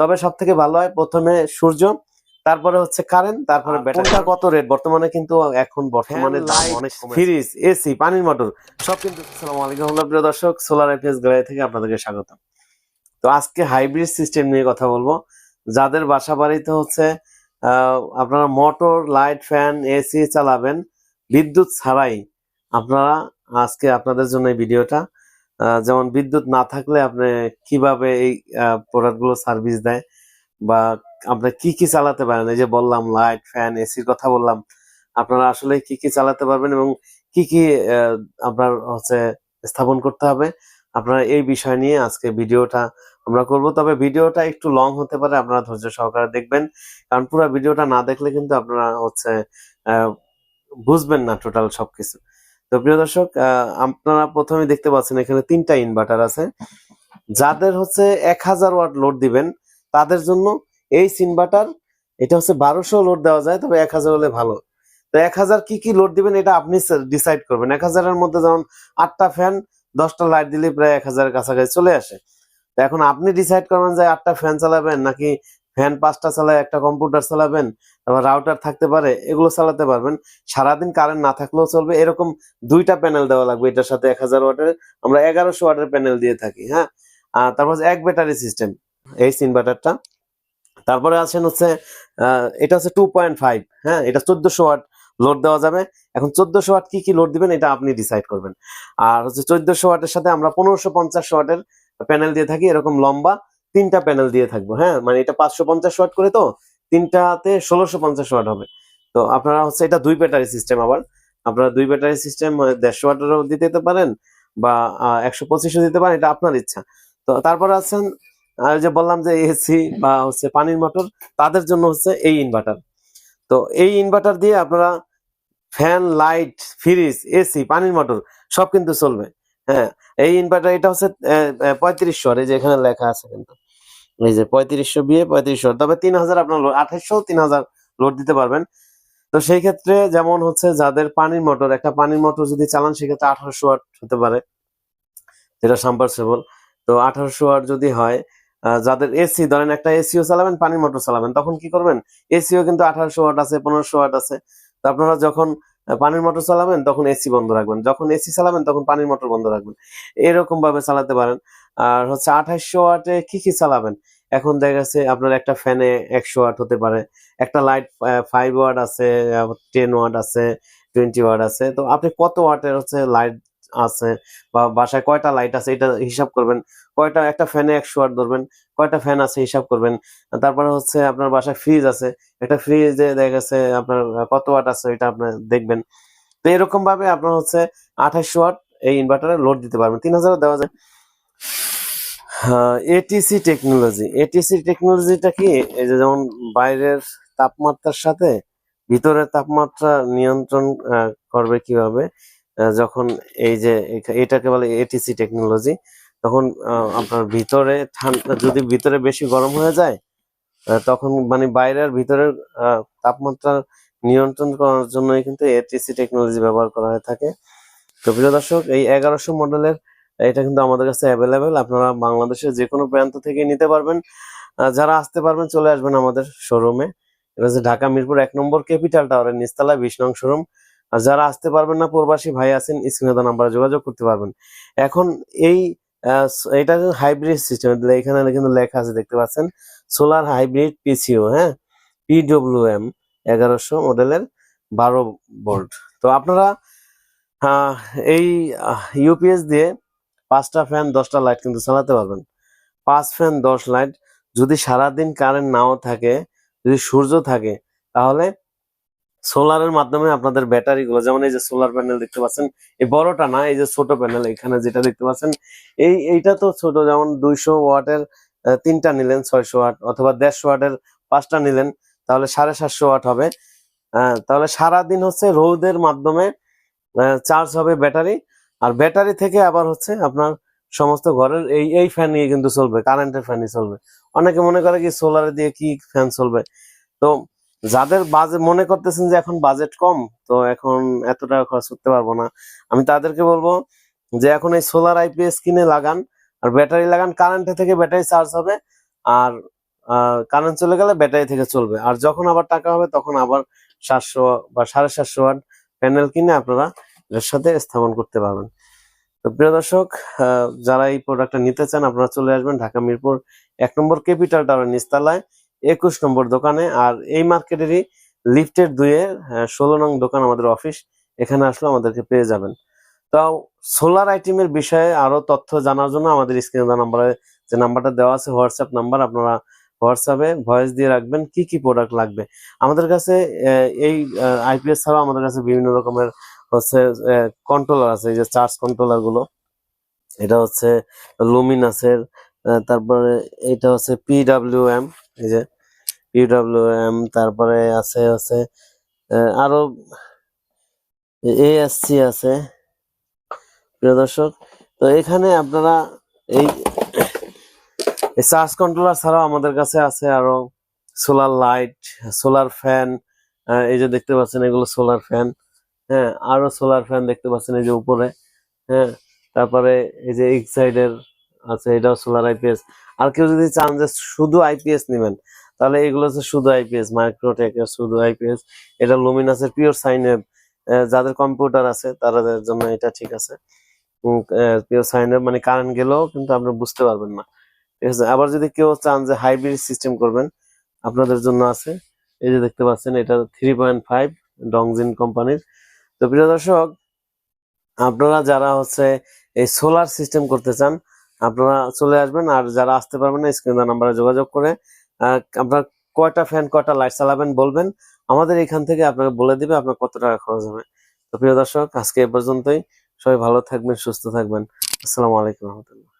তবে সব থেকে ভালো হয় প্রথমে সূর্য তারপরে হচ্ছে কারেন্ট তারপরে আর ব্যাটারি কোনটা কত রেট বর্তমানে কিন্তু এখন বর্তমানে দাম অনেক ফ্রিজ এসি পানির মোটর সব কিন্তু আসসালামু আলাইকুম। প্রিয় দর্শক সোলার এফএস গ্যালারি থেকে আপনাদেরকে স্বাগত তো আজকে হাইব্রিড সিস্টেম নিয়ে কথা বলব। যাদের বাসা বাড়িতে হচ্ছে আহ, আপনারা মোটর লাইট ফ্যান এসি চালাবেন বিদ্যুৎ ছাড়াই আপনারা আজকে আপনাদের জন্য এই ভিডিওটা যেমন বিদ্যুৎ না থাকলে আপনি কীভাবে এই প্রোডাক্টগুলো সার্ভিস দেয় বা আপনি কি কি চালাতে পারেন? এই যে বললাম লাইট ফ্যান এসির কথা বললাম। আপনারা আসলে কি কি চালাতে পারবেন এবং কি কি আপনার হচ্ছে স্থাপন করতে হবে? আপনারা এই বিষয় নিয়ে আজকে ভিডিওটা আমরা করব। তবে ভিডিওটা একটু লং হতে পারে, আপনারা ধৈর্য সহকারে দেখবেন। কারণ পুরো ভিডিওটা না দেখলে কিন্তু আপনারা হচ্ছে বুঝবেন না টোটাল সবকিছু। তো প্রিয় দর্শক আপনারা প্রথমে দেখতে পাচ্ছেন এখানে তিনটা ইনভার্টার আছে। যাদের হচ্ছে এক হাজার ওয়াট লোড দিবেন, তাদের জন্য এই ইনভার্টার এটা হচ্ছে বারোশো লোড দেওয়া যায়, তবে এক হাজার হলে ভালো। তো এক হাজার কি কি লোড দিবেন, এটা আপনি ডিসাইড করবেন। এক হাজারের মধ্যে যেমন আটটা ফ্যান দশটা লাইট দিলে প্রায় এক হাজারের কাছাকাছি চলে আসে। তো এখন আপনি ডিসাইড করবেন যে আটটা ফ্যান চালাবেন, নাকি ফ্যান পাঁচটা চালায়, একটা কম্পিউটার চালাবেন তারপর রাউটার থাকতে পারে, এগুলো চালাতে পারবেন। সারাদিন কারেন্ট না থাকলেও চলবে। এরকম দুইটা প্যানেল দেওয়া লাগবে, এটার সাথে এক হাজার ওয়াটের। আমরা এগারোশো ওয়াটের প্যানেল দিয়ে থাকি হ্যাঁ? তারপর এক ব্যাটারি সিস্টেম এই ইনভার্টারটা তারপরে আছেন হচ্ছে এটা হচ্ছে টু পয়েন্ট ফাইভ হ্যাঁ? এটা চোদ্দশো ওয়াট লোড দেওয়া যাবে। এখন চোদ্দশো ওয়াট কি কি লোড দিবেন, এটা আপনি ডিসাইড করবেন। আর হচ্ছে চোদ্দশো ওয়াটের সাথে আমরা পনেরোশো পঞ্চাশ ওয়াটের প্যানেল দিয়ে থাকি, এরকম লম্বা তিনটা প্যানেল দিয়ে থাকব হ্যাঁ? মানে এটা পাঁচশো পঞ্চাশ ওয়াট করে তো তিনটাতে ষোলোশো পঞ্চাশ ওয়াট হবে। তো আপনারা হচ্ছে এটা দুই ব্যাটারি সিস্টেম আবার। আপনারা দুই ব্যাটারি সিস্টেম দেড়শো ওয়াটেরও দিতে পারেন বা একশো পঁচিশও দিতে পারেন, এটা আপনার ইচ্ছা। তো তারপরে আছেন যে বললাম যে এসি বা হচ্ছে পানির মোটর, তাদের জন্য হচ্ছে এই ইনভার্টার। তো এই ইনভার্টার দিয়ে আপনারা ফ্যান, লাইট, ফ্রিজ, এসি, পানির মোটর সব কিন্তু চলবে। হ্যাঁ এই ইনভার্টার এটা হচ্ছে পঁয়ত্রিশশো এই যে এখানে লেখা আছে কিন্তু। এই যে পঁয়ত্রিশশো বিয়ে পঁয়ত্রিশশো তবে তিন হাজার আপনার আঠাইশশো তিন হাজার লোড দিতে পারবেন। তো সেই ক্ষেত্রে যেমন হচ্ছে যাদের পানির মোটর, একটা পানির মোটর যদি চালান সেক্ষেত্রে আঠারোশো হতে পারে, যেটা তো আঠারোশো যদি হয় যাদের এসি, ধরেন একটা এসিও চালাবেন, পানির মোটর চালাবেন, তখন কি করবেন? এসিও কিন্তু আঠারোশো ওয়াট আছে, পনেরোশো ওয়াট আছে। তো আপনারা যখন পানির মোটর চালাবেন, তখন এসি বন্ধ রাখবেন। যখন এসি চালাবেন, তখন পানির মোটর বন্ধ রাখবেন। এরকম ভাবে চালাতে পারেন। আর হচ্ছে আঠাশশো ওয়াটে কি কি চালাবেন? এখন দেখা গেছে আপনার একটা ফ্যানে একশো ওয়াট হতে পারে, একটা লাইট ফাইভ ওয়াট আছে টেন ওয়াট আছে টোয়েন্টি ওয়াট আছে। তো আপনি কত ওয়াটের হচ্ছে লাইট আছে বা বাসায় কয়টা লাইট আছে এটা হিসাব করবেন। কয়টা, একটা ফ্যানে একশো ওয়াট ধরবেন, কয়টা ফ্যান আছে হিসাব করবেন। তারপরে হচ্ছে আপনার বাসায় ফ্রিজ আছে, একটা ফ্রিজে দেখা গেছে আপনার কত ওয়াট আছে এটা আপনার দেখবেন। তো এরকম ভাবে আপনার হচ্ছে আঠাশশো ওয়াট এই ইনভার্টারে লোড দিতে পারবেন। তিন হাজার দেওয়া যায়। এটিসি টেকনোলজি এটিসি টেকনোলজিটা কি? এই যে যেমন বাইরের তাপমাত্রার সাথে ভিতরের তাপমাত্রা নিয়ন্ত্রণ করবে কীভাবে? যখন এই যে এটাকে বলে এটিসি টেকনোলজি তখন আপনার ভিতরে ঠান্ডা, যদি ভিতরে বেশি গরম হয়ে যায় তখন মানে বাইরের ভিতরের তাপমাত্রা নিয়ন্ত্রণ করার জন্যই কিন্তু এটিসি টেকনোলজি ব্যবহার করা হয়ে থাকে। তো প্রিয় দর্শক, এই এগারোশো মডেলের এটা কিন্তু আমাদের কাছে অ্যাভেলেবেল আপনারা বাংলাদেশের যে কোনো প্রান্ত থেকে নিতে পারবেন। যারা আসতে পারবেন, চলে আসবেন আমাদের শোরুমে এটা হচ্ছে ঢাকা মিরপুর এক নম্বর ক্যাপিটাল টাওয়ারের নিচতলা বিশ নং শোরুম আর যারা আসতে পারবেন না, প্রবাসী ভাই আছেন স্ক্রিনে দেওয়া নাম্বারে যোগাযোগ করতে পারবেন। এখন এই এটা হাইব্রিড সিস্টেম এখানে কিন্তু লেখা আছে, দেখতে পাচ্ছেন? সোলার হাইব্রিড পিসিও হ্যাঁ? পিডব্লিউ এম এগারোশো মডেলের বারো ভোল্ট তো আপনারা এই ইউপিএস দিয়ে পাঁচটা ফ্যান দশটা লাইট কিন্তু চালাতে পারবেন। পাঁচ ফ্যান দশ লাইট যদি সারাদিন কারেন্ট নাও থাকে, যদি সূর্য থাকে, তাহলে সোলারের মাধ্যমে আপনাদের ব্যাটারি গুলো, যেমন এই যে সোলার প্যানেল দেখতে পাচ্ছেন, এই বড়টা না, এই যে ছোট প্যানেল এখানে যেটা দেখতে পাচ্ছেন, এই, এইটা তো ছোট, যেমন দুইশো ওয়াটের তিনটা নিলেন, ছয়শো ওয়াট, অথবা দেড়শো ওয়াটের পাঁচটা নিলেন, তাহলে সাড়ে সাতশো ওয়াট হবে। তাহলে সারাদিন হচ্ছে রোদের মাধ্যমে চার্জ হবে ব্যাটারি আর ব্যাটারি থেকে আবার হচ্ছে আপনার সমস্ত ঘরের এই এই ফ্যান নিয়ে কিন্তু চলবে কারেন্টের ফ্যানই চলবে। অনেকে মনে করে কি সোলারে দিয়ে কি ফ্যান চলবে? তো যাদের বাজেট মনে করতেছেন যে এখন বাজেট কম, তো এখন এত টাকা খরচ করতে পারব না। আমি তাদেরকে বলব যে এখন এই সোলার আইপিএস কিনে লাগান, আর ব্যাটারি লাগান কারেন্টে থেকে ব্যাটারি চার্জ হবে, আর কারেন্ট চলে গেলে ব্যাটারি থেকে চলবে। আর যখন আবার টাকা হবে, তখন আবার সাতশো বা সাড়ে সাতশো ওয়াট প্যানেল কিনে আপনারা সাথে স্থাপন করতে পারবেন। তো প্রিয় দর্শক যারা এই প্রোডাক্টটা নিতে চান, আপনারা চলে আসবেন ঢাকা মিরপুর এক নম্বর ক্যাপিটাল টাওয়ার নিস্তালায়, একুশ নম্বর দোকানে। আর এই মার্কেটেরই লিফটের দুয়ে ষোলো নং দোকান আমাদের অফিস এখানে আসলে আমাদেরকে পেয়ে যাবেন। তো সোলার আইটেমের বিষয়ে আরও তথ্য জানার জন্য আমাদের স্ক্রিনে নাম্বারে যে নাম্বারটা দেওয়া আছে হোয়াটসঅ্যাপ নাম্বার আপনারা হোয়াটসঅ্যাপে ভয়েস দিয়ে রাখবেন কি কি প্রোডাক্ট লাগবে। আমাদের কাছে এই আইপিএস ছাড়াও আমাদের কাছে বিভিন্ন রকমের হচ্ছে কন্ট্রোলার আছে, এই যে চার্জ কন্ট্রোলারগুলো। এটা হচ্ছে লুমিনাসের তারপরে এটা হচ্ছে পিডাব্লিউ এম এই যে পিডাব্লিউ এম তারপরে আছে হচ্ছে আরও এএসসি আছে, প্রিয় দর্শক। তো এখানে আপনারা এই চার্জ কন্ট্রোলার ছাড়াও আমাদের কাছে আছে আরও সোলার লাইট সোলার ফ্যান এই যে দেখতে পাচ্ছেন, এগুলো সোলার ফ্যান হ্যাঁ আরও সোলার ফ্যান দেখতে পাচ্ছেন এই যে উপরে হ্যাঁ তারপরে এই যে এক সাইডের আছে, এটাও সোলার আইপিএস আর কেউ যদি চান যে শুধু আইপিএস নেবেন, তাহলে এগুলো হচ্ছে শুধু আইপিএস মাইক্রোটেকের শুধু আইপিএস এটা লুমিনাসের পিওর সাইন সাইনওয়েভ যাদের কম্পিউটার আছে তাদের জন্য এটা ঠিক আছে। পিওর সাইন সাইনওয়েভ মানে কারেন্ট গেলেও কিন্তু আপনি বুঝতে পারবেন না। ঠিক আছে, আবার যদি কেউ চান যে হাইব্রিড সিস্টেম করবেন, আপনাদের জন্য আছে। এই যে দেখতে পাচ্ছেন, এটা থ্রি পয়েন্ট ফাইভ ডংজিন কোম্পানির তো প্রিয় দর্শক, আপনারা যারা হচ্ছে এই সোলার সিস্টেম করতে চান, আপনারা চলে আসবেন আর যারা আসতে পারবেন না, স্ক্রিন নাম্বারে যোগাযোগ করে আপনার কয়টা ফ্যান কয়টা লাইট চালাবেন বলবেন, আমাদের এখান থেকে আপনাকে বলে দিবে আপনার কত টাকা খরচ হবে। তো প্রিয় দর্শক, আজকে এ পর্যন্তই। সবাই ভালো থাকবেন, সুস্থ থাকবেন। আসসালামু আলাইকুম রহমতুল্লাহ।